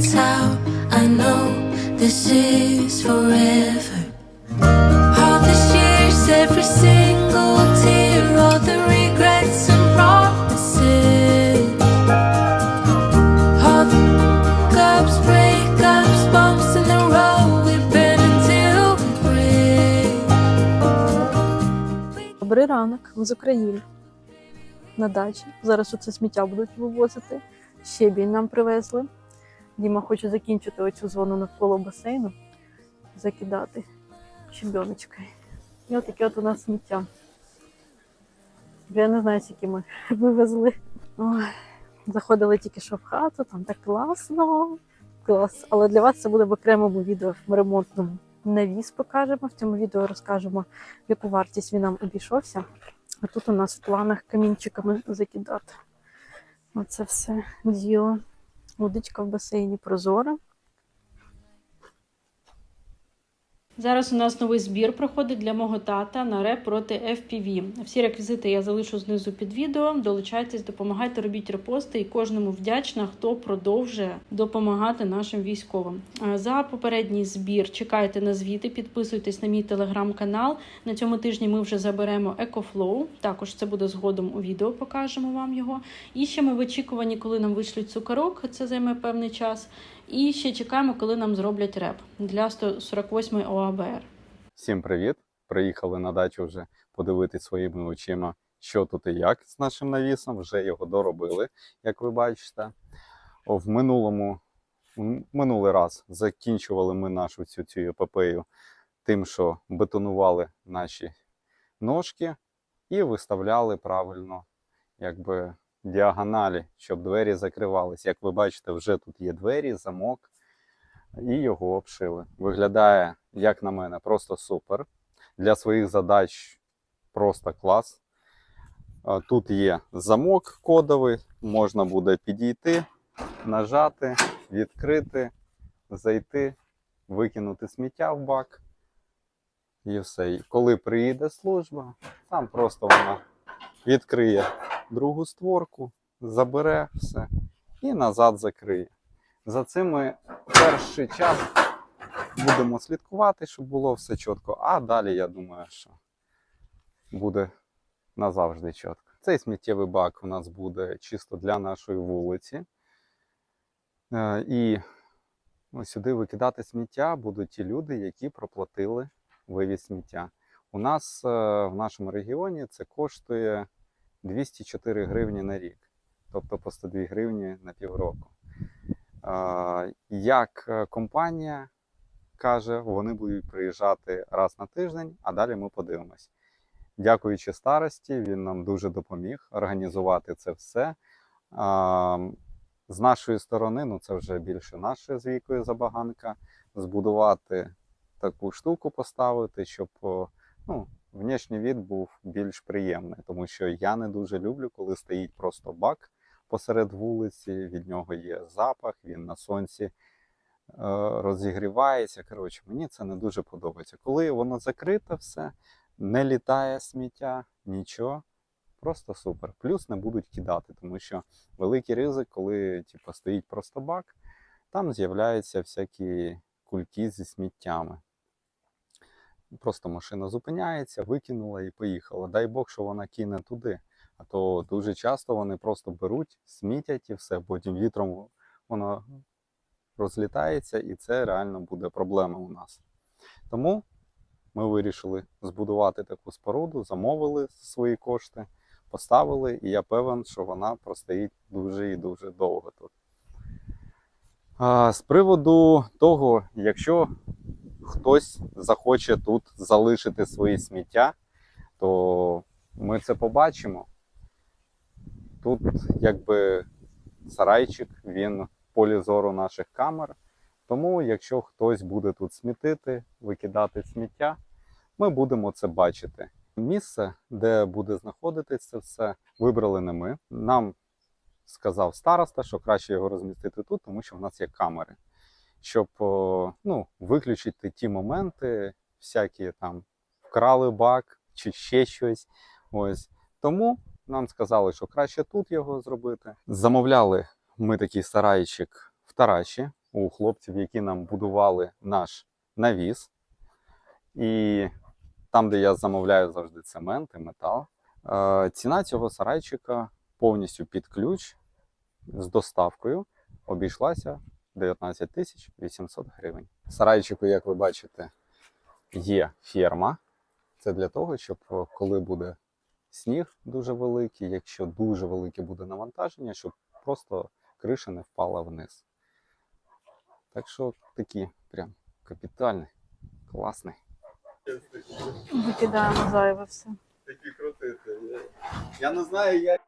That's how I know this is forever. All these years, every single tear, all the regrets and promises. All the ups, breakups, bumps in the road. We've been until we break. Добрий ранок, ми з України. На дачі. Зараз оце сміття будуть вивозити. Щебінь нам привезли. Діма хоче закінчити оцю зону навколо басейну, закидати щебіночкою. І от таке от у нас сміття. Я не знаю, скільки ми вивезли. Ой, заходили тільки що в хату, там так класно. Клас. Але для вас це буде в окремому відео в ремонтному. Навіс покажемо. В цьому відео розкажемо, яку вартість він нам обійшовся. А тут у нас в планах камінчиками закидати. Оце все діло. Водичка в басейні прозора. Зараз у нас новий збір проходить для мого тата на реп проти FPV. Всі реквізити я залишу знизу під відео. Долучайтесь, допомагайте, робіть репости і кожному вдячна, хто продовжує допомагати нашим військовим. За попередній збір чекайте на звіти, підписуйтесь на мій телеграм-канал. На цьому тижні ми вже заберемо EcoFlow. Також це буде згодом у відео, покажемо вам його. І ще ми в очікуванні, коли нам вишлють цукорок, це займе певний час. І ще чекаємо, коли нам зроблять реп для 148 ОАБР. Всім привіт! Приїхали на дачу вже подивитись своїми очима, що тут і як з нашим навісом. Вже його доробили, як ви бачите. В минулому в минулий раз закінчували ми нашу цю, цю епопею тим, що бетонували наші ножки і виставляли правильно, якби діагоналі, щоб двері закривались. Як ви бачите, вже тут є двері, замок, і його обшили. Виглядає, як на мене, просто супер. Для своїх задач просто клас. Тут є замок кодовий, можна буде підійти, нажати, відкрити, зайти, викинути сміття в бак. І все. Коли приїде служба, там просто вона відкриє другу створку, забере все і назад закриє. За цим ми перший час будемо слідкувати, щоб було все чітко. А далі, я думаю, що буде назавжди чітко. Цей сміттєвий бак у нас буде чисто для нашої вулиці. Е, І сюди викидати сміття будуть ті люди, які проплатили вивіз сміття. У нас е, в нашому регіоні це коштує 204 гривні на рік, тобто по 102 гривні на півроку. Як е, компанія каже, вони будуть приїжджати раз на тиждень, а далі ми подивимось. Дякуючи старості, він нам дуже допоміг організувати це все. З нашої сторони, ну це вже більше наша з вікою забаганка, збудувати таку штуку, поставити, щоб ну, внешній від був більш приємний. Тому що я не дуже люблю, коли стоїть просто бак посеред вулиці, від нього є запах, він на сонці е, розігрівається. Коротше, мені це не дуже подобається. Коли воно закрите все, не літає сміття, нічого. Просто супер. Плюс не будуть кидати, тому що великий ризик, коли типу, стоїть просто бак, там з'являються всякі кульки зі сміттями. Просто машина зупиняється, викинула і поїхала. Дай Бог, що вона кине туди. А то дуже часто вони просто беруть, смітять і все, потім вітром воно розлітається, і це реально буде проблема у нас. Тому ми вирішили збудувати таку споруду, замовили свої кошти, поставили, і я певен, що вона простоїть дуже і дуже довго тут. А, з приводу того, якщо хтось захоче тут залишити свої сміття, то ми це побачимо. Тут якби сарайчик, він в полі зору наших камер. Тому, якщо хтось буде тут смітити, викидати сміття, ми будемо це бачити. Місце, де буде знаходитись це все, вибрали не ми. Нам сказав староста, що краще його розмістити тут, тому що в нас є камери. Щоб ну, виключити ті моменти, всякі там вкрали бак чи ще щось. Ось. Тому нам сказали, що краще тут його зробити. Замовляли ми такий сарайчик в Тараші у хлопців, які нам будували наш навіс. І там, де я замовляю завжди цемент і метал. Е, ціна цього сарайчика повністю під ключ з доставкою обійшлася 19 тисяч 800 гривень. В сарайчику, як ви бачите, є ферма. Це для того, щоб е, коли буде сніг дуже великий, якщо дуже велике буде навантаження, щоб просто криша не впала вниз. Так що такі прям капітальний, класний. Викидаємо зайве все. Такі крутити. Я не знаю, як.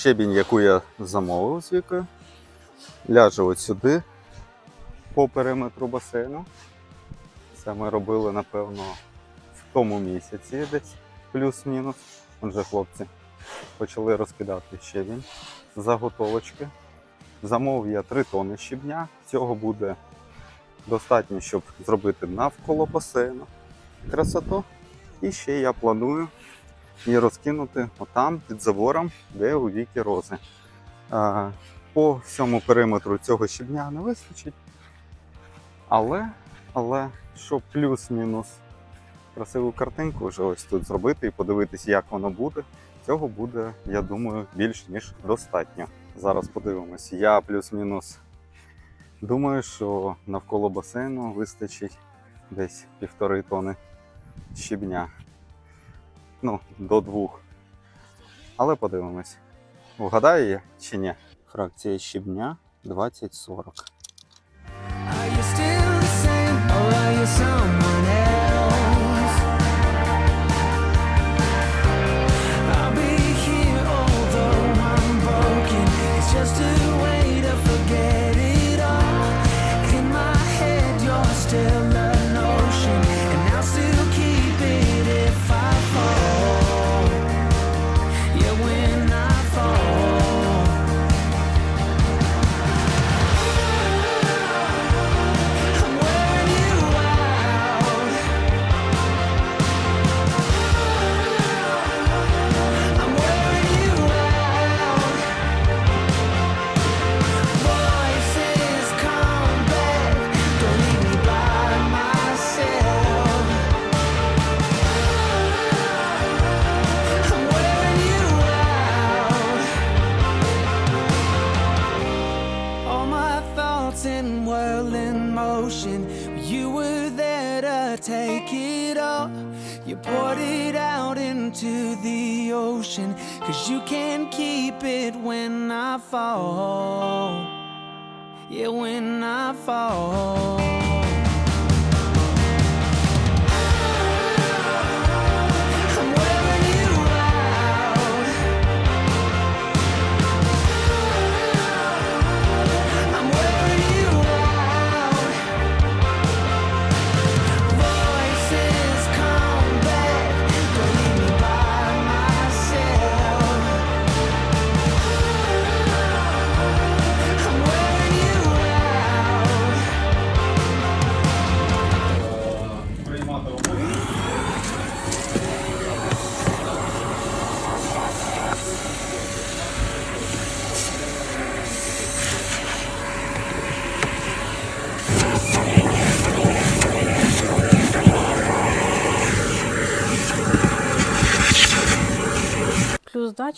Щебінь, яку я замовив з вікою, ляже от сюди по периметру басейну. Це ми робили, напевно, в тому місяці десь плюс-мінус. Отже, хлопці почали розкидати щебінь, заготовочки. Замовив я 3 тони щебня. Цього буде достатньо, щоб зробити навколо басейну красоту. І ще я планую і розкинути отам під забором, де у віки рози. По всьому периметру цього щебня не вистачить. Але, але щоб плюс-мінус красиву картинку вже ось тут зробити і подивитись, як воно буде, цього буде, я думаю, більш ніж достатньо. Зараз подивимось. Я плюс-мінус думаю, що навколо басейну вистачить десь півтори тони щебня ну, до двох. Але подивимось. Вгадаю я чи ні? Фракція щебня 2040. It when I fall. Yeah, when I fall.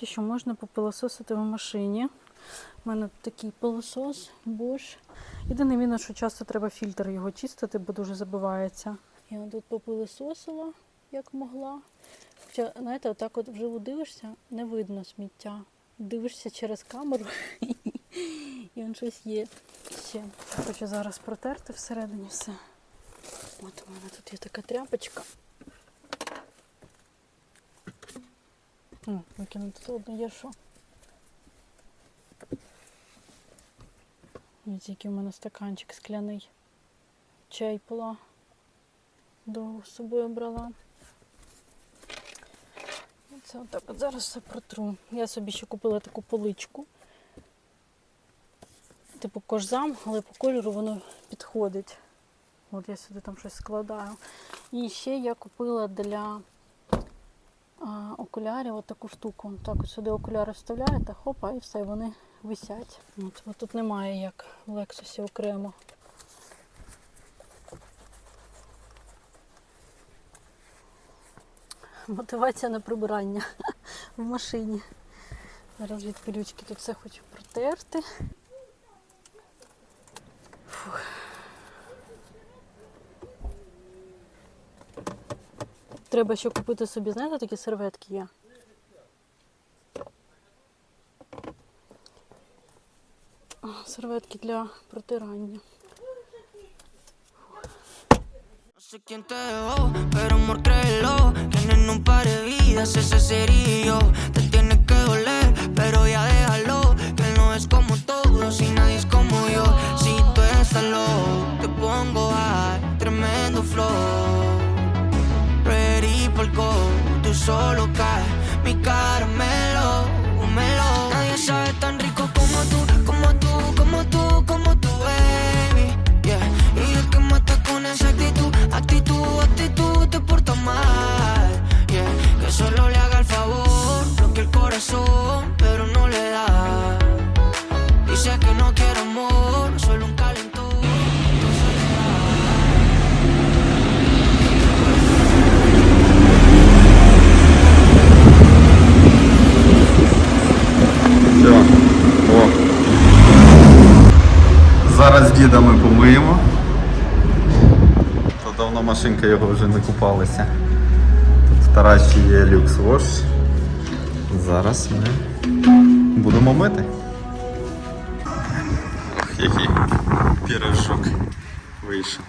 Дачі, що можна попилососити в машині. У мене такий пилосос Bosch. Єдине мінус, що часто треба фільтр його чистити, бо дуже забивається. Я тут попилососила, як могла. Хоча, знаєте, отак от вживу дивишся, не видно сміття. Дивишся через камеру і він щось є ще. Хочу зараз протерти всередині все. От у мене тут є така тряпочка. Викинути одно є що. Ось який у мене стаканчик скляний. Чай пила. Довго з собою брала. Це отак от зараз все протру. Я собі ще купила таку поличку. Типу кожзам, але по кольору воно підходить. От я сюди там щось складаю. І ще я купила для а, окулярів от таку штуку. Так, от сюди окуляри вставляєте, хопа, і все, вони висять. От, от тут немає як в Лексусі окремо. Мотивація на прибирання в машині. Зараз від пилючки тут все хочу протерти. Фух. Треба ще купити собі, знаєте, такі серветки є. Серветки для протирання. Sé quién te dejó, pero amor créelo Que en un par de vidas ese sería yo Te tiene que doler, pero ya déjalo Que no es como todos y nadie es como yo Si tú estás low, te pongo high Tremendo flow Tú solo caes Mi caramelo, melón Nadie sabe tan rico como tú, como tú, como tú, como tú, baby. Yeah, y el que mata con esa actitud, actitud, actitud te porta mal. Yeah, que solo le haga el favor, lo que el corazón, діда. То давно машинка його вже не купалася. Тут в Тараші є люкс-вош. Зараз ми будемо мити. Ох, який пірожок вийшов.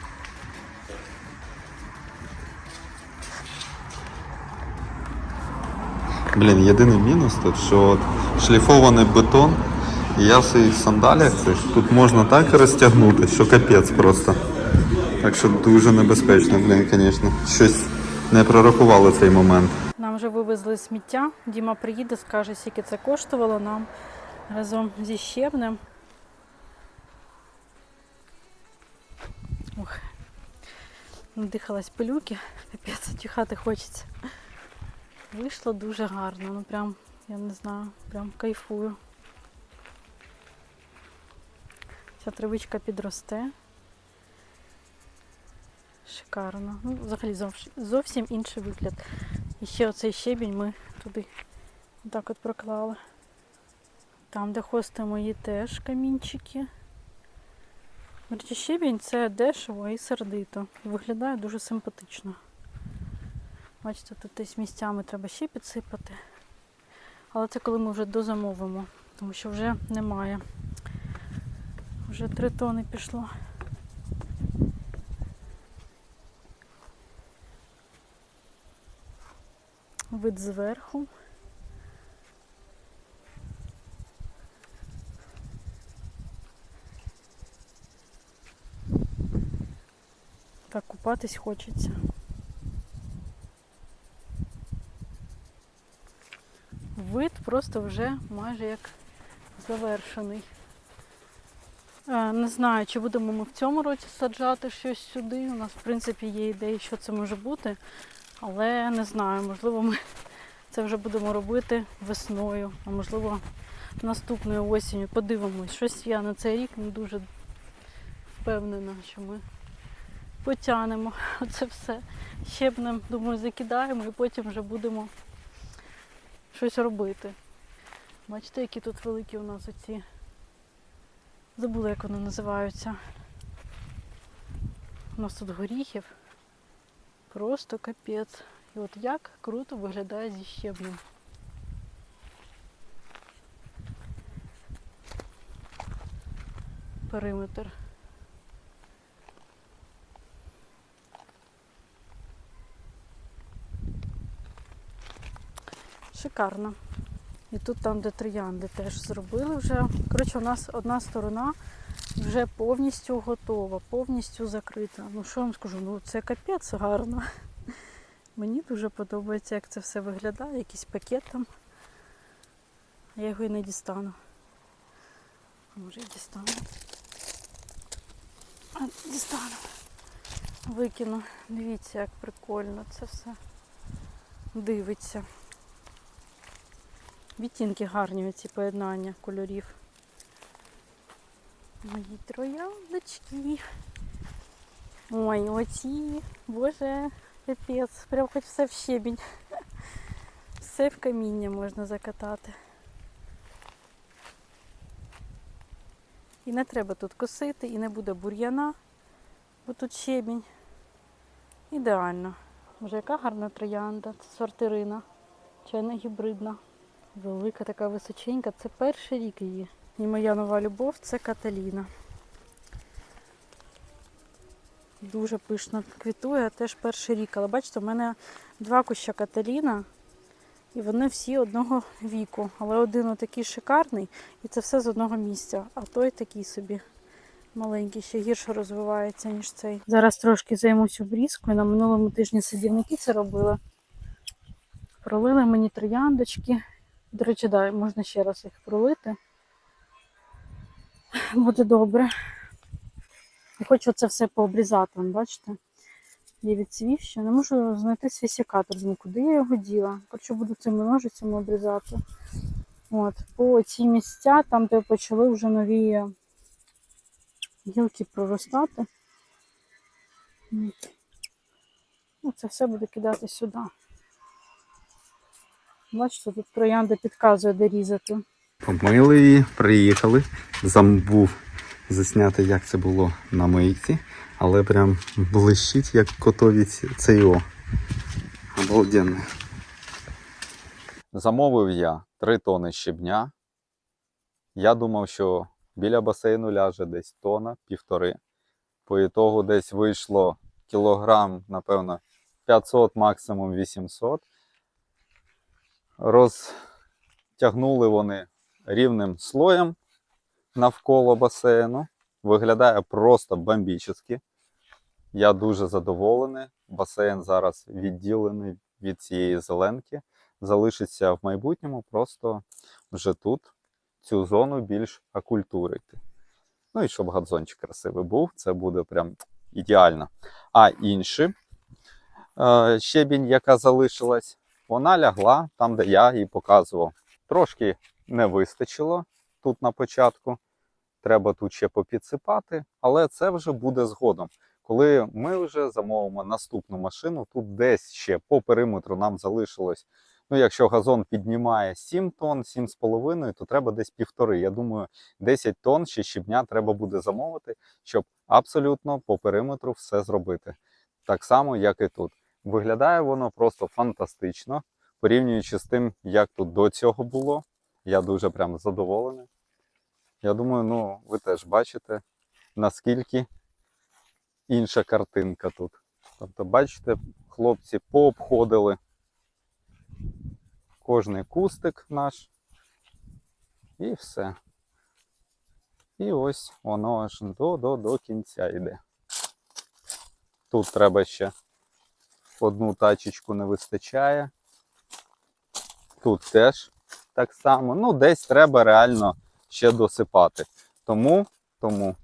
Блін, єдиний мінус тут, що от шліфований бетон, і я в своїх сандалях тут можна так розтягнути, що капець просто. Так що дуже небезпечно, блін, звісно. Щось не прорахували цей момент. Нам вже вивезли сміття. Діма приїде, скаже, скільки це коштувало нам разом зі щебнем. Ох, надихалась пилюки, капець, тіхати хочеться. Вийшло дуже гарно, ну прям, я не знаю, прям кайфую. Ця травичка підросте. Шикарно. Ну, взагалі зовсім інший вигляд. І ще оцей щебінь ми туди так от проклали. Там, де хости мої, теж камінчики. Речі, щебінь це дешево і сердито. Виглядає дуже симпатично. Бачите, тут десь місцями треба ще підсипати. Але це коли ми вже дозамовимо, тому що вже немає. Вже три тони пішло. Вид зверху. Так, купатись хочеться. Вид просто вже майже як завершений. Е, Не знаю, чи будемо ми в цьому році саджати щось сюди. У нас, в принципі, є ідеї, що це може бути. Але не знаю, можливо, ми це вже будемо робити весною, а можливо, наступною осінню. Подивимось. Щось я на цей рік не дуже впевнена, що ми потягнемо це все. Щебнем, думаю, закидаємо і потім вже будемо щось робити. Бачите, які тут великі у нас оці. Забула, як вони називаються. У нас тут горіхів. Просто капець. І от як круто виглядає зі щебнем. Периметр. Шикарно. І тут там, де троянди теж зробили вже. Коротше, у нас одна сторона вже повністю готова, повністю закрита. Ну що я вам скажу, ну це капець гарно. Мені дуже подобається, як це все виглядає, якийсь пакет там. Я його і не дістану. Може і дістану. Дістану. Викину. Дивіться, як прикольно це все дивиться. Відтінки гарні ці поєднання кольорів. Мої трояндочки. Ой, оці, боже, капець, прям хоч все в щебінь. Все в каміння можна закатати. І не треба тут косити, і не буде бур'яна, бо тут щебінь. Ідеально. Може, яка гарна троянда, це сортирина, чайна гібридна. Велика така височенька. Це перший рік її. І моя нова любов це Каталіна. Дуже пишно квітує, теж перший рік. Але бачите, в мене два куща Каталіна, і вони всі одного віку. Але один отакий шикарний, і це все з одного місця. А той такий собі маленький, ще гірше розвивається, ніж цей. Зараз трошки займусь обрізкою. На минулому тижні садівники це робили. Пролили мені трояндочки. До речі, да, можна ще раз їх пролити. Буде добре. І хочу це все пообрізати, бачите? Я відцвів ще. Не можу знайти свій секатор. Думаю, куди я його діла? Коротше, буду цими ножицями обрізати. От, по ці місця, там, де почали вже нові гілки проростати. Ну, це все буду кидати сюди. Бачите, тут троянда підказує, де різати. Помили її, приїхали. Забув засняти, як це було на мийці, але прям блищить, як котові цей о. Обалденно. Замовив я 3 тони щебня. Я думав, що біля басейну ляже десь тона, півтори. По ітогу десь вийшло кілограм, напевно, 500, максимум 800. Розтягнули вони рівним слоєм навколо басейну. Виглядає просто бомбічно. Я дуже задоволений. Басейн зараз відділений від цієї зеленки. Залишиться в майбутньому просто вже тут цю зону більш окультурити. Ну і щоб газончик красивий був, це буде прям ідеально. А інші е, щебінь, яка залишилась, вона лягла там, де я її показував. Трошки не вистачило тут на початку. Треба тут ще попідсипати, але це вже буде згодом. Коли ми вже замовимо наступну машину, тут десь ще по периметру нам залишилось. Ну, якщо газон піднімає 7 тонн, 7,5, то треба десь півтори. Я думаю, 10 тонн ще щебня треба буде замовити, щоб абсолютно по периметру все зробити. Так само, як і тут. Виглядає воно просто фантастично, порівнюючи з тим, як тут до цього було. Я дуже прям задоволений. Я думаю, ну ви теж бачите, наскільки інша картинка тут. Тобто, бачите, хлопці пообходили кожний кустик наш. І все. І ось воно аж до, до, до кінця йде. Тут треба ще одну тачечку не вистачає. Тут теж так само. Ну, десь треба реально ще досипати. Тому, тому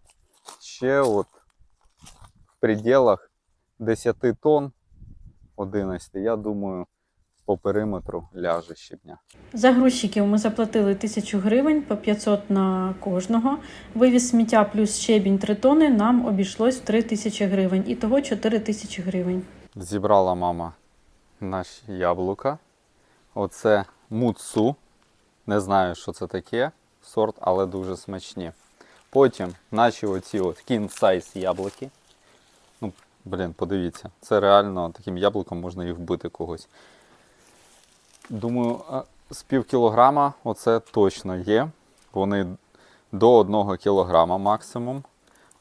ще от в пределах 10 тонн 11, я думаю, по периметру ляже щебня. За грузчиків ми заплатили 1000 гривень по 500 на кожного. Вивіз сміття плюс щебінь 3 тони нам обійшлось в 3000 гривень. Ітого 4000 гривень. Зібрала мама наші яблука. Оце муцу. Не знаю, що це таке сорт, але дуже смачні. Потім наші оці от king size яблуки. Ну, блін, подивіться, це реально таким яблуком можна і вбити когось. Думаю, з пів кілограма оце точно є. Вони до 1 кілограма максимум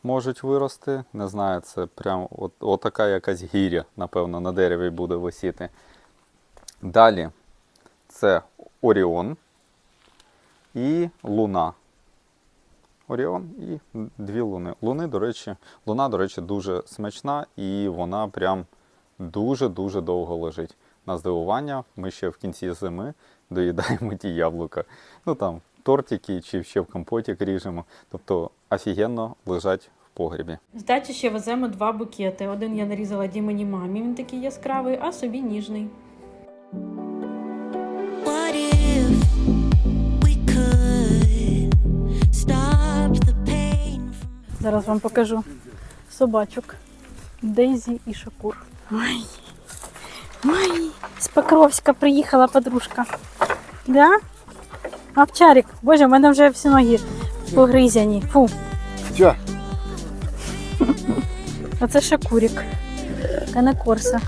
можуть вирости. Не знаю, це прям от, отака якась гіря, напевно, на дереві буде висіти. Далі це Оріон і Луна. Оріон і дві луни. Луни, до речі, луна, до речі, дуже смачна і вона прям дуже-дуже довго лежить. На здивування, ми ще в кінці зими доїдаємо ті яблука. Ну там тортики чи ще в компотик ріжемо. Тобто офігенно лежать в погрібі. З дачі ще веземо два букети. Один я нарізала Дімені мамі, він такий яскравий, а собі ніжний. Зараз вам покажу собачок. Дейзі і Шакур. Ой, ой, з Покровська приїхала подружка. Да? Овчарик, боже, в мене вже всі ноги погризяні. Фу. Чо? А це Шакурик. Канекорса.